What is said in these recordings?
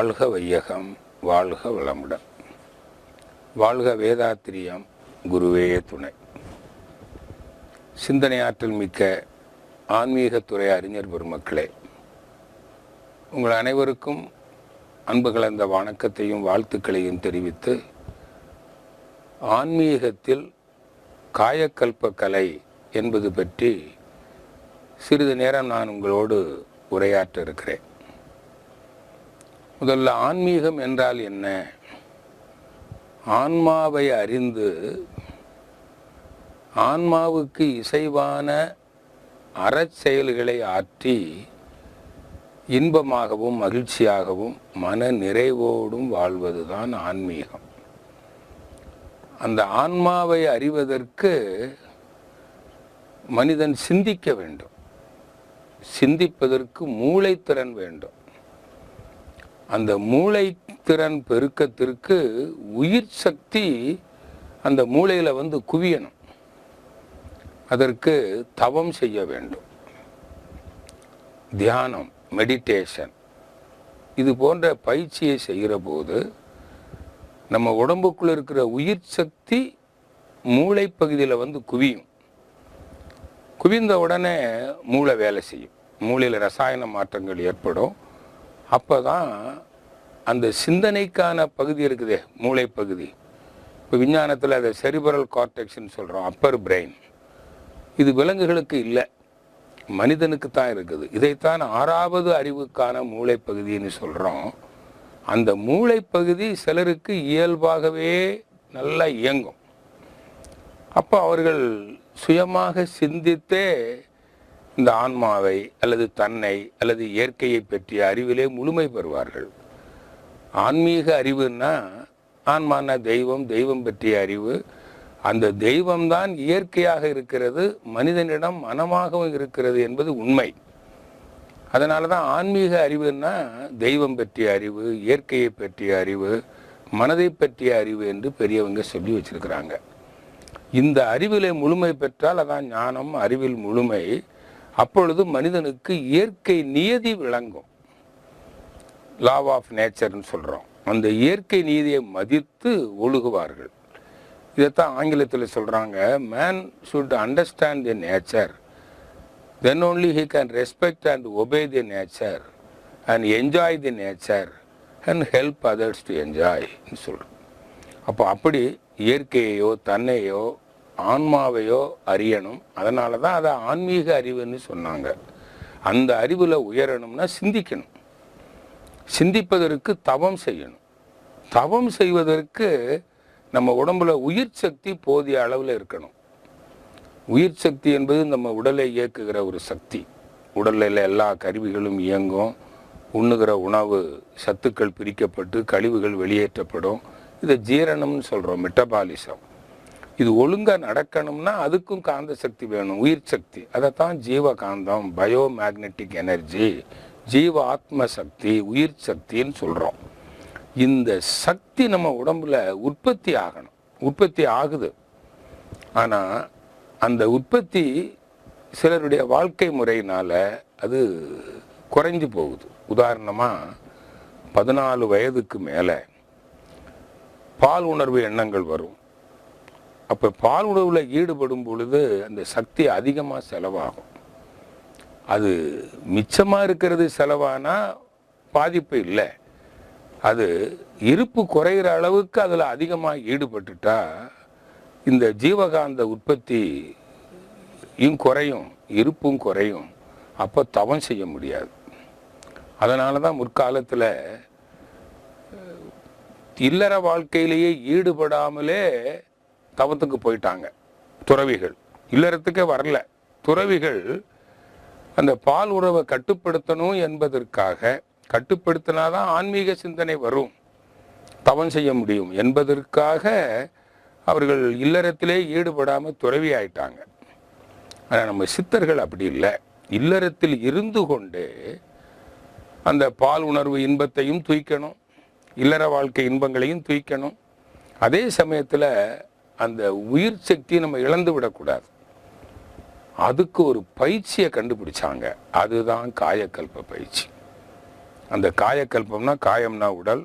வாழ்க வையகம் வாழ்க வளமுடன். வாழ்க வேதாத்திரியம் குருவே துணை. சிந்தனையாற்றல் மிக்க ஆன்மீகத்துறை அறிஞர் பெருமக்களே உங்கள் அனைவருக்கும் அன்பு கலந்த வணக்கத்தையும் வாழ்த்துக்களையும் தெரிவித்து ஆன்மீகத்தில் காயக்கல்ப கலை என்பது பற்றி சிறிது நேரம் நான் உங்களோடு உரையாற்ற இருக்கிறேன். முதல்ல ஆன்மீகம் என்றால் என்ன? ஆன்மாவை அறிந்து ஆன்மாவுக்கு இசைவான அறச்செயல்களை ஆற்றி இன்பமாகவும் மகிழ்ச்சியாகவும் மன நிறைவோடும் வாழ்வதுதான் ஆன்மீகம். அந்த ஆன்மாவை அறிவதற்கு மனிதன் சிந்திக்க வேண்டும். சிந்திப்பதற்கு மூளைத்திறன் வேண்டும். அந்த மூளைத்திறன் பெருக்கத்திற்கு உயிர் சக்தி அந்த மூளையில் வந்து குவியணும். அதற்கு தவம் செய்ய வேண்டும். தியானம் மெடிடேஷன் இது போன்ற பயிற்சியை செய்கிற போது நம்ம உடம்புக்குள்ள இருக்கிற உயிர் சக்தி மூளை பகுதியில் வந்து குவியும். குவிந்த உடனே மூளை வேலை செய்யும். மூளையில் ரசாயன மாற்றங்கள் ஏற்படும். அப்போ தான் அந்த சிந்தனைக்கான பகுதி இருக்குதே மூளை பகுதி இப்போ விஞ்ஞானத்தில் அதை செரிபரல் கார்டெக்ஸ்ன்னு சொல்கிறோம் அப்பர் பிரெயின். இது விலங்குகளுக்கு இல்லை மனிதனுக்கு தான் இருக்குது. இதைத்தான் ஆறாவது அறிவுக்கான மூளை பகுதின்னு சொல்கிறோம் அந்த மூளை பகுதி சிலருக்கு இயல்பாகவே நல்லா இயங்கும். அப்போ அவர்கள் சுயமாக சிந்தித்தே இந்த ஆன்மாவை அல்லது தன்னை அல்லது இயற்கையை பற்றிய அறிவிலே முழுமை பெறுவார்கள். ஆன்மீக அறிவுன்னா ஆன்மான தெய்வம் தெய்வம் பற்றிய அறிவு. அந்த தெய்வம்தான் இயற்கையாக இருக்கிறது மனிதனிடம் மனமாகவும் இருக்கிறது என்பது உண்மை. அதனால தான் ஆன்மீக அறிவுன்னா தெய்வம் பற்றிய அறிவு இயற்கையை பற்றிய அறிவு மனதை பற்றிய அறிவு என்று பெரியவங்க சொல்லி வச்சிருக்கிறாங்க. இந்த அறிவிலே முழுமை பெற்றால் அதான் ஞானம் அறிவில் முழுமை. அப்பொழுது மனிதனுக்கு இயற்கை நியதி விளங்கும். லா ஆஃப் நேச்சர்னு சொல்கிறோம் அந்த இயற்கை நீதியை மதித்து ஒழுகுவார்கள். இதைத்தான் ஆங்கிலத்தில் சொல்கிறாங்க man should understand the nature then only he can respect and obey the nature and enjoy the nature and help others to என்ஜாய்னு சொல்கிறோம் அப்போ அப்படி இயற்கையையோ தன்னையோ ஆன்மாவையோ அறியணும். அதனால தான் அதை ஆன்மீக அறிவுன்னு சொன்னாங்க. அந்த அறிவில் உயரணும்னா சிந்திக்கணும். சிந்திப்பதற்கு தவம் செய்யணும். தவம் செய்வதற்கு நம்ம உடம்புல உயிர் சக்தி போதிய அளவில் இருக்கணும். உயிர் சக்தி என்பது நம்ம உடலை இயக்குகிற ஒரு சக்தி. உடலில் எல்லா கருவிகளும் இயங்கும். உண்ணுகிற உணவு சத்துக்கள் பிரிக்கப்பட்டு கழிவுகள் வெளியேற்றப்படும். இதை ஜீரணம்னு சொல்கிறோம் மெட்டபாலிசம் இது ஒழுங்காக நடக்கணும்னா அதுக்கும் காந்த சக்தி வேணும் உயிர் சக்தி. அதை தான் ஜீவ காந்தம் பயோ மேக்னெட்டிக் எனர்ஜி ஜீவ ஆத்ம சக்தி உயிர் சக்தின்னு சொல்கிறோம் இந்த சக்தி நம்ம உடம்புல உற்பத்தி ஆகணும். உற்பத்தி ஆகுது. ஆனால் அந்த உற்பத்தி சிலருடைய வாழ்க்கை முறையினால் அது குறைஞ்சு போகுது. உதாரணமாக பதினாலு வயதுக்கு மேலே பால் உணர்வு எண்ணங்கள் வரும். அப்போ பால் உணவில் ஈடுபடும் பொழுது அந்த சக்தி அதிகமாக செலவாகும். அது மிச்சமாக இருக்கிறது செலவானா பாதிப்பு இல்லை. அது இருப்பு குறைகிற அளவுக்கு அதில் அதிகமாக ஈடுபட்டுட்டா இந்த ஜீவகாந்த உற்பத்தியும் குறையும் இருப்பும் குறையும். அப்போ தவம் செய்ய முடியாது. அதனால தான் முற்காலத்தில் இல்லற வாழ்க்கையிலேயே ஈடுபடாமலே தவத்துக்கு போயிட்டாங்க. துறவிகள். இல்லறத்துக்கே வரல. துறவிகள் அந்த பால் உறவை கட்டுப்படுத்தணும் என்பதற்காக கட்டுப்படுத்தினாதான் ஆன்மீக சிந்தனை வரும். தவம் செய்ய முடியும் என்பதற்காக அவர்கள் இல்லறத்திலே ஈடுபடாமல் துறவி ஆயிட்டாங்க. ஆனால் நம்ம சித்தர்கள் அப்படி இல்லை. இல்லறத்தில் இருந்து கொண்டே அந்த பால் உணர்வு இன்பத்தையும் தூய்க்கணும் இல்லற வாழ்க்கை இன்பங்களையும் தூய்க்கணும் அதே சமயத்தில் அந்த உயிர் சக்தியை நம்ம இழந்து விடக்கூடாது. அதுக்கு ஒரு பயிற்சியை கண்டுபிடிச்சாங்க. அதுதான் காயக்கல்ப பயிற்சி. அந்த காயக்கல்பம்னா காயம்னா உடல்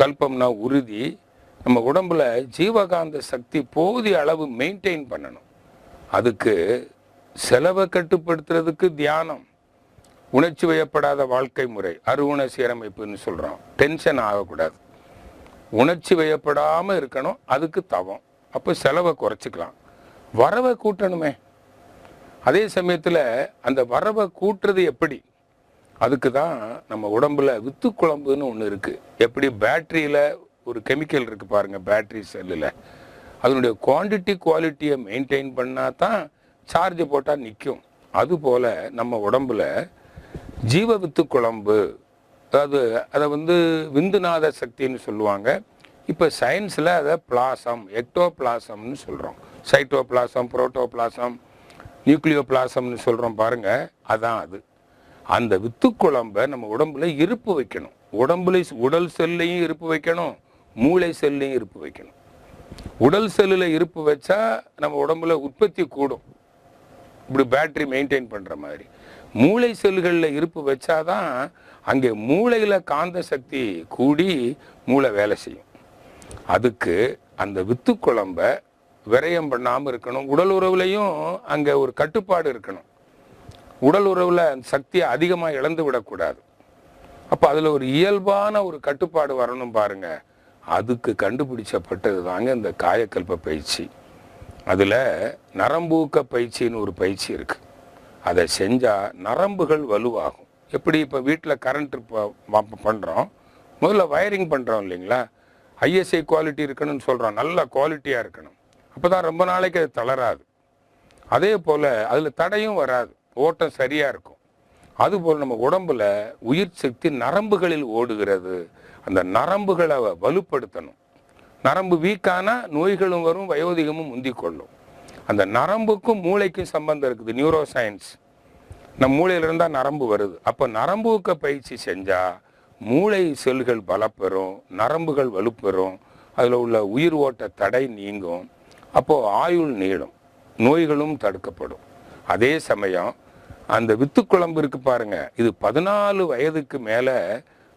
கல்பம்னா உறுதி. நம்ம உடம்புல ஜீவகாந்த சக்தி போதிய அளவு மெயின்டைன் பண்ணணும். அதுக்கு செலவை கட்டுப்படுத்துறதுக்கு தியானம். உணர்ச்சி வயப்படாத வாழ்க்கை முறை அருவுண சீரமைப்புன்னு சொல்கிறோம் டென்ஷன் ஆகக்கூடாது. உணர்ச்சி வயப்படாமல் இருக்கணும். அதுக்கு தவம். அப்போ செலவை குறைச்சிக்கலாம். வரவை கூட்டணுமே. அதே சமயத்தில் அந்த வரவை கூட்டுறது எப்படி? அதுக்கு தான் நம்ம உடம்புல வித்து குழம்புன்னு ஒன்று இருக்குது எப்படி பேட்டரியில் ஒரு கெமிக்கல் இருக்குது பாருங்கள் பேட்டரி செல்லில். அதனுடைய குவாண்டிட்டி குவாலிட்டியை மெயின்டைன் பண்ணால் தான் சார்ஜ் போட்டால் நிற்கும் அதுபோல் நம்ம உடம்புல ஜீவ வித்து குழம்பு அதாவது அதை வந்து விந்துநாத சக்தின்னு சொல்லுவாங்க. இப்போ சயின்ஸில் அதை பிளாசம் எக்டோ பிளாசம்னு சொல்கிறோம் சைட்டோ பிளாசம் புரோட்டோ பிளாசம் நியூக்ளியோ பிளாசம்னு சொல்கிறோம் பாருங்கள் அதான் அது. அந்த வித்து குழம்பை நம்ம உடம்புல இருப்பு வைக்கணும். உடம்புல உடல் செல்லையும் இருப்பு வைக்கணும். மூளை செல்லையும் இருப்பு வைக்கணும். உடல் செல்லில் இருப்பு வச்சா நம்ம உடம்புல உற்பத்தி கூடும். இப்படி பேட்டரி மெயின்டைன் பண்ணுற மாதிரி. மூளை செல்களில் இருப்பு வச்சாதான் அங்கே மூளையில் காந்த சக்தி கூடி மூளை வேலை செய்யும். அதுக்கு அந்த வித்து குழம்ப விரயம் பண்ணாமல் இருக்கணும். உடல் உறவுலையும் அங்கே ஒரு கட்டுப்பாடு இருக்கணும். உடல் உறவில் அந்த சக்தியை அதிகமாக இழந்து விடக்கூடாது. அப்போ அதில் ஒரு இயல்பான ஒரு கட்டுப்பாடு வரணும் பாருங்க. அதுக்கு கண்டுபிடிச்சப்பட்டது தாங்க இந்த காயக்கல்ப பயிற்சி. அதில் நரம்பூக்க பயிற்சின்னு ஒரு பயிற்சி இருக்குது அதை செஞ்சால் நரம்புகள் வலுவாகும். எப்படி இப்போ வீட்டில் கரண்ட் பண்ணுறோம் முதல்ல வயரிங் பண்ணுறோம் இல்லைங்களா? ஐஎஸ்ஐ குவாலிட்டி இருக்கணும்னு சொல்கிறோம் நல்ல குவாலிட்டியாக இருக்கணும். அப்போ தான் ரொம்ப நாளைக்கு அது தளராது. அதே போல் அதில் தடையும் வராது. ஓட்டம் சரியாக இருக்கும். அதுபோல் நம்ம உடம்புல உயிர் சக்தி நரம்புகளில் ஓடுகிறது. அந்த நரம்புகளை வலுப்படுத்தணும். நரம்பு வீக்கானா நோய்களும் வரும் வயோதிகமும் முந்திக்கொள்ளும் அந்த நரம்புக்கும் மூளைக்கும் சம்பந்தம் இருக்குது நியூரோ சயின்ஸ் நம் மூளையிலிருந்தால் நரம்பு வருது. அப்போ நரம்புக்க பயிற்சி செஞ்சால் மூளை செல்கள் பலப்பெறும் நரம்புகள் வலுப்பெறும் அதில் உள்ள உயிர் ஓட்ட தடை நீங்கும். அப்போது ஆயுள் நீளும் நோய்களும் தடுக்கப்படும். அதே சமயம் அந்த வித்துக்குழம்பு இருக்கு பாருங்க இது பதினாலு வயதுக்கு மேலே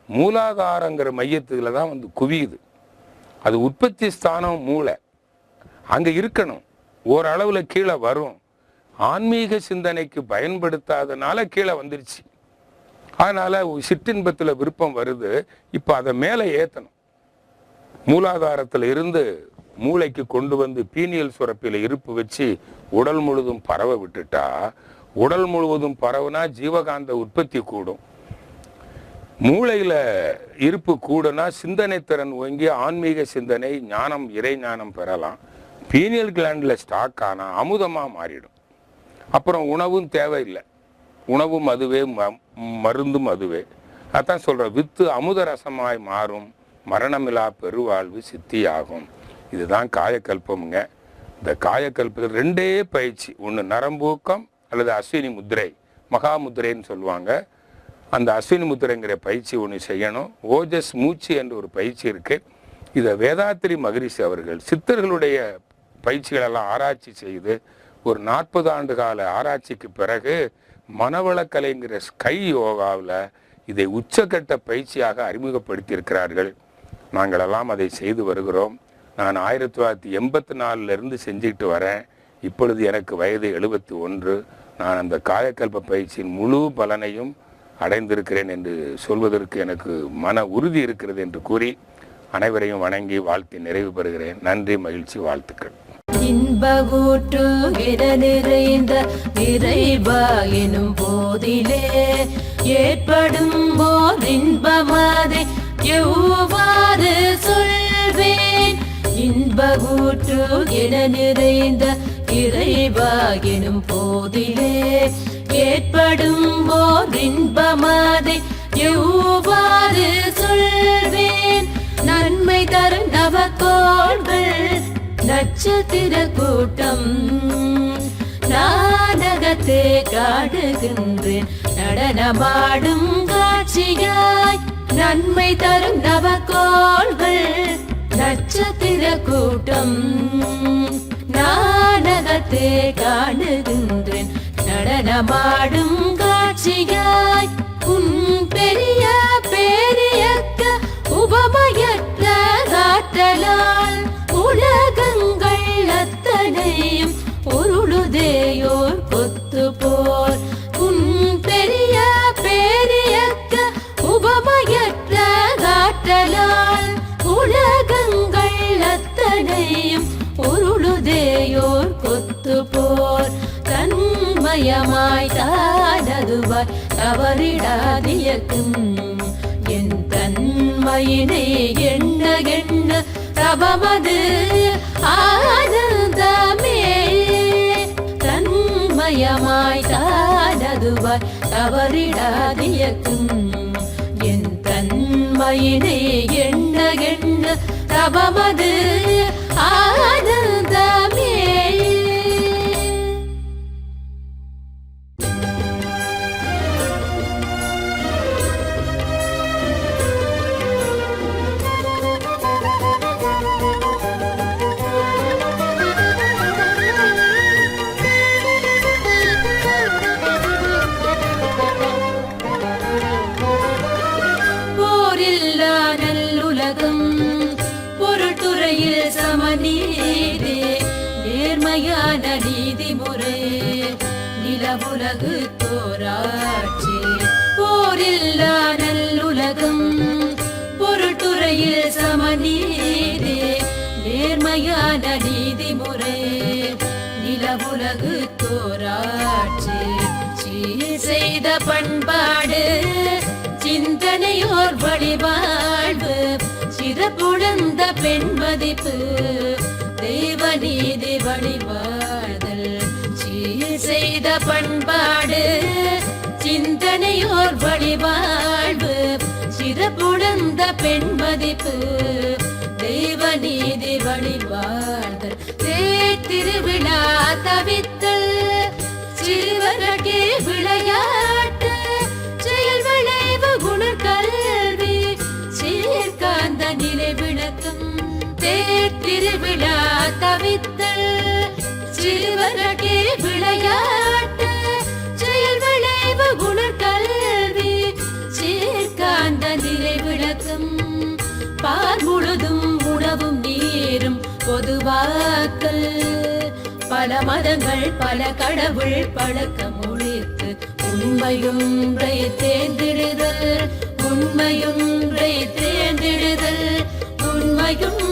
மூலாதாரங்கிற மையத்தில் தான் வந்து குவியுது. அது உற்பத்தி ஸ்தானம் மூளை. அங்கே இருக்கணும். ஓரளவில் கீழே வரும். ஆன்மீக சிந்தனைக்கு பயன்படுத்தாதனால கீழே வந்துருச்சு. அதனால சிற்றின்பத்தில் விருப்பம் வருது. இப்போ அதை மேலே ஏற்றணும் மூலாதாரத்தில் இருந்து மூளைக்கு கொண்டு வந்து பீனியல் சுரப்பில் இருப்பு வச்சு உடல் முழுதும் பரவ விட்டுட்டா உடல் முழுவதும் பரவுனா ஜீவகாந்த உற்பத்தி கூடும். மூளையில் இருப்பு கூடனா சிந்தனை திறன் ஓங்கி ஆன்மீக சிந்தனை ஞானம் இறை ஞானம் பெறலாம். பீனியல் கிளாண்டில் ஸ்டாக் ஆனால் அமுதமாக மாறிடும். அப்புறம் உணவும் தேவையில்லை. உணவும் அதுவே ம- மருந்தும் அதுவே. அதான் சொல்கிறேன் வித்து அமுத ரசமாய் மாறும் மரணமில்லா பெருவாழ்வு சித்தியாகும். இதுதான் காயக்கல்பம்ங்க. இந்த காயக்கல்பத்தில் ரெண்டே பயிற்சி. ஒன்று நரம்பூக்கம் அல்லது அஸ்வினி முத்திரை மகாமுத்திரைன்னு சொல்லுவாங்க. அந்த அஸ்வினி முத்திரைங்கிற பயிற்சி ஒன்று செய்யணும். ஓஜஸ் மூச்சு என்ற ஒரு பயிற்சி இருக்குது இதை வேதாத்திரி மகரிஷி அவர்கள் சித்தர்களுடைய பயிற்சிகளெல்லாம் ஆராய்ச்சி செய்து ஒரு நாற்பது ஆண்டு கால ஆராய்ச்சிக்கு பிறகு மனவளக்கலைங்கிற ஸ்கை யோகாவில் இதை உச்சக்கட்ட பயிற்சியாக அறிமுகப்படுத்தியிருக்கிறார்கள். நாங்களெல்லாம் அதை செய்து வருகிறோம். நான் ஆயிரத்தி தொள்ளாயிரத்தி எண்பத்தி நாலுலேருந்து செஞ்சுக்கிட்டு வரேன். இப்பொழுது எனக்கு வயது எழுபத்தி ஒன்று. நான் அந்த காயக்கல்ப பயிற்சியின் முழு பலனையும் அடைந்திருக்கிறேன் என்று சொல்வதற்கு எனக்கு மன உறுதி இருக்கிறது என்று கூறி அனைவரையும் வணங்கி வாழ்த்தி நிறைவு பெறுகிறேன். நன்றி மகிழ்ச்சி வாழ்த்துக்கள். இன்பகூற்று இட நிறைந்த இறைவா எனும் போதிலே ஏற்படும் போது இன்பமாதே எவ்வாறு சொல்வேன்? இன்பகூற்று இட நிறைந்த இறைவா எனும் போதிலே ஏற்படும் போது இன்பமாதே எவ்வாறு சொல்வேன்? நன்மை தரும் நவக்கோள்கள் நட்சத்திர கூட்டம். நாடகத்தை காடுகின்றேன் நடனமாடும் காட்சியாய் நன்மை தரும் நவக்கோள்கள். நட்சத்திர கூட்டம். நாடகத்தை காடுகின்றேன் நடனமாடும் காட்சியாய் உன் பெரிய பெரிய பொருளுதேயோர் கொத்து போர். உன் பெரிய பேரியக்க உபமயற்ற காட்டலால் உலகங்கள் அத்தனையும் உருளுதேயோர் கொத்து போர். தன்மயமாய் தானதுவாய் தவறிடாதியக்கும். என் தன்மையினை எண்ண எண்ண தபமது ஆனந்தமே. தன்மயமாய் தானதுவாய் தவறிடாதியக்கும். என் தன்மையினே எண்ண எண்ண தபமது ஆ நல்லுலகம் பொருள்துறையில் சமநீதி நேர்மையான நீதிமுறை நிலவுலகு தோராட்சி போரில்லா நல்லுலகம் பொருள்துறையில் சமநீதி நேர்மையான நீதிமுறை நிலவுலகு தோராட்சி செய்த பண்பாடு சிந்தனையோர் வழிபாடு. சிறப்புழந்த பெண் மதிப்பு தெய்வ நீதி வழிவாழ்தல் சீர் செய்த பண்பாடு சிந்தனையோர் வழிவாழ்வு. சிறப்புழந்த பெண் மதிப்பு தெய்வ நீதி வழிவாழ்தல் திருவிழா தவித்தல் திருவிழா தவித்தல். சிறுவர்களே விளையாட்டு. செயல் விளைவு குணக்கல்வி சீர்காந்த நிலை விளக்கம். பார் முழுதும் உணவும் நீரும் பொதுவாக்கல் பல மதங்கள் பல கடவுள் பழக்க மொழிக்கு உண்மையும் தேர்ந்திடுதல். உண்மையும் தேர்ந்திடுதல். உண்மையும்